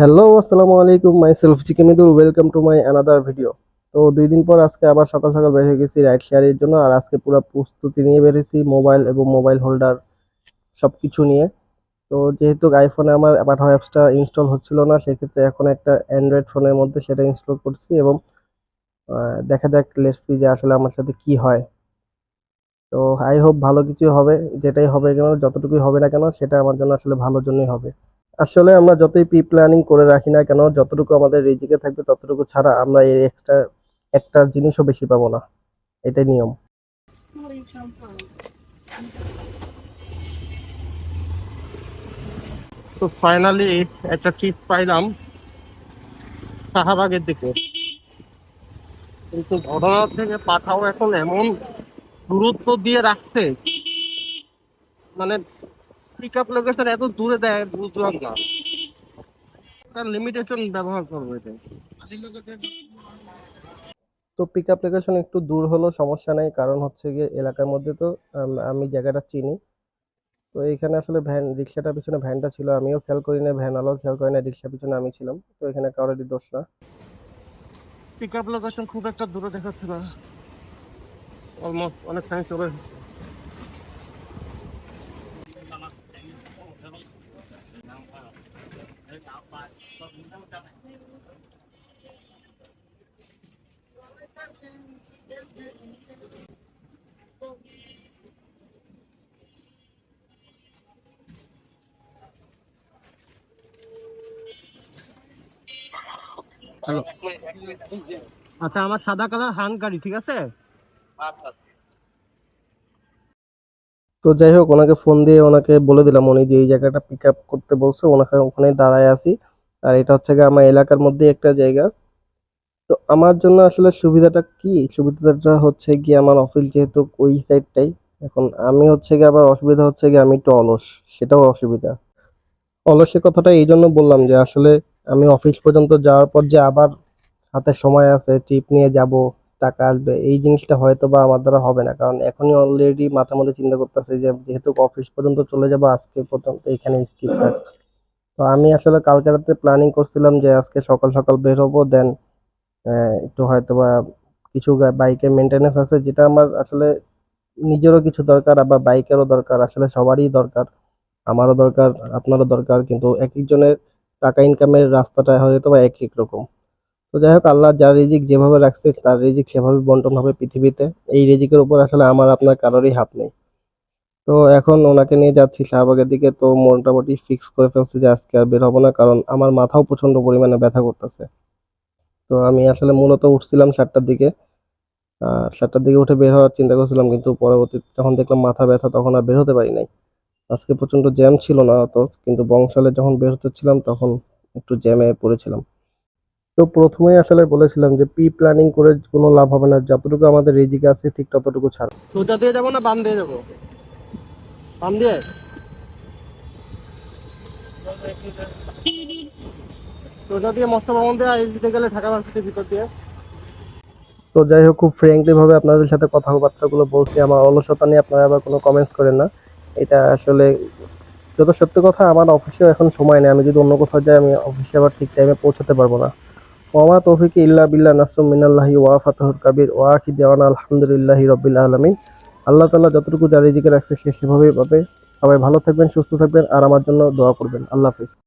Hello আসসালামু আলাইকুম myself চিকেমিদুল welcome to my another video তো দুই দিন পর আজকে আবার সকাল সকাল বের হয়ে গেছি রাইড শেয়ারের জন্য, আর আজকে পুরো প্রস্তুতি নিয়ে বেরিয়েছি মোবাইল এবং মোবাইল হোল্ডার সব কিছু নিয়ে। তো যেহেতু আইফোনে আমার পাঠা অ্যাপসটা ইনস্টল হচ্ছিল না, সেক্ষেত্রে এখন একটা অ্যান্ড্রয়েড ফোনের মধ্যে সেটা ইনস্টল করছি এবং দেখা যাক লেটসি যে আসলে আমার সাথে কি হয়। তো আই হোপ ভালো কিছু হবে, যেটাই হবে কেন, যতটুকুই হবে না কেন, সেটা আমার জন্য আসলে ভালোর জন্যই হবে। আসলে আমরা যতই প্রি প্ল্যানিং করে রাখি না কেন, যতটুকু আমাদের রিজিকে থাকবে ততটুকু ছাড়া আমরা এই এক্সট্রা একটা জিনিসও বেশি পাবো না। এটাই নিয়ম। তো ফাইনালি একটা ট্রিপ পাইলাম শাহবাগের দিকে। কিন্তু ঘটনা থেকে পাঠাও এখন এমন দূরত্ব দিয়ে রাখছে মানে পিক আপ লোকেশন এত দূরে দেয় বুঝলাম না তার লিমিটেশন ব্যবহার করব এটা তো পিক আপ লোকেশন একটু দূর হলো সমস্যা নাই। কারণ হচ্ছে গিয়ে এলাকার মধ্যে তো আমি জায়গাটা চিনি। তো এইখানে আসলে ভ্যান রিক্সাটার পিছনে ভ্যানটা ছিল। আমিও খেয়াল করি না ভ্যান আলো খেয়াল করি না রিক্সার পিছনে আমি ছিলাম। তো এখানে কারোরই দোষ না। পিক আপ লোকেশন খুব একটা দূরে দেখাচ্ছে না। অলমোস্ট অনেক টাইম চলে। আচ্ছা আমার সাদা কালার হান গাড়ি ঠিক আছে? তো যাই হোক, ওনাকে ফোন দিয়ে ওনাকে বলে দিলাম উনি যে এই জায়গাটা পিক আপ করতে বলছে, ওনাকে ওখানে দাঁড়ায় আছি। আর এটা হচ্ছে গিয়ে আমার এলাকার মধ্যে একটা জায়গা। তো আমার জন্য আসলে সুবিধাটা কি? সুবিধাটা হচ্ছে গিয়ে আমার অফিস যেহেতু ওই সাইডটাই এখন আমি হচ্ছে গিয়ে আবার অসুবিধা হচ্ছে গিয়ে আমি একটু অলস, সেটাও অসুবিধা। অলসের কথাটা এই জন্য বললাম যে আসলে আমি অফিস পর্যন্ত যাওয়ার পর যে আবার হাতে সময় আছে ট্রিপ নিয়ে যাব টাকা আসবে। এই জিনিসটা হয়তো বা আমার দ্বারা হবে না। কারণ এখনই অলরেডি মাথার মধ্যে চিন্তা করতেছে যে, যেহেতু অফিস পর্যন্ত চলে যাব, আজকে পর্যন্ত এখানে স্কিপ থাক। তো আমি আসলে কালকে রাতে প্ল্যানিং করছিলাম যে, আজকে সকাল সকাল বের হব দেন একটু হয়তো বা কিছু বাইকের মেনটেনেন্স আছে, যেটা আমার আসলে নিজেরও কিছু দরকার, আবার বাইকেরও দরকার। আসলে সবারই দরকার, আমারও দরকার, আপনারও দরকার, কিন্তু এক একজনের টাকা ইনকামের রাস্তাটা হয়তো বা এক এক রকম। তো যাই হোক, আল্লাহ যার রিজিক যেভাবে রাখছে, তার রিজিক সেভাবে বন্টন হবে পৃথিবীতে। এই রিজিকের উপর আসলে আমার, আপনার কারোরই হাত নেই। তো এখন ওনাকে নিয়ে যাচ্ছি শাহবাগের দিকে। তো মোটামুটি ফিক্স করে ফেলছি যে আজকে আর বের হব না, কারণ আমার মাথাও প্রচণ্ড পরিমাণে ব্যথা করতেছে। তো আমি আসলে মূলত উঠছিলাম সাতটার দিকে। আর সাতটার দিকে উঠে বের হওয়ার চিন্তা করছিলাম, কিন্তু পরবর্তী যখন দেখলাম মাথা ব্যথা, তখন আর বের হতে পারি নাই। আজকে প্রচণ্ড জ্যাম ছিল না অত, কিন্তু বংশালে যখন বের হতেছিলাম তখন একটু জ্যামে পড়েছিলাম। তো প্রথমেই আসলে বলেছিলাম যে প্রি প্ল্যানিং করে কোনো লাভ হবে না। যতটুকু আমাদের রিজিকে আছে ঠিক ততটুকু ছাড়। সোজা দিয়ে যাব না বাম দিয়ে যাব? বাম দিয়ে? সোজা দিয়ে মৎস্য ভবন দিয়ে দিতে গেলে ঢাকা ভার্সিটির ভিতর দিয়ে। তো যাই হোক খুব ফ্র্যাঙ্কলি ভাবে আপনাদের সাথে কথাবার্তাগুলো বলছি। আমার অলসতা নিয়ে আপনারা আবার কোনো কমেন্টস করেন না। এটা আসলে যত সত্যি কথা আমার অফিসেও এখন সময় নেই। আমি যদি অন্য কোথাও যাই আমি অফিসে আবার ঠিক টাইমে পৌঁছাতে পারব না। ওমা তৌফিক ইল্লা বিল্লা নাসরুম মিনাল্লাহি ওয়া ফাতাহুল কাবির ওয়া আখি দেওয়ান আলহামদুলিল্লাহি রাব্বিল আলামিন। আল্লাহ তাআলা যতটুকু রিজিকে রাখছে সে সেভাবেই পাবে। সবাই ভালো থাকবেন, সুস্থ থাকবেন আর আমার জন্য দোয়া করবেন। আল্লাহ হাফিজ।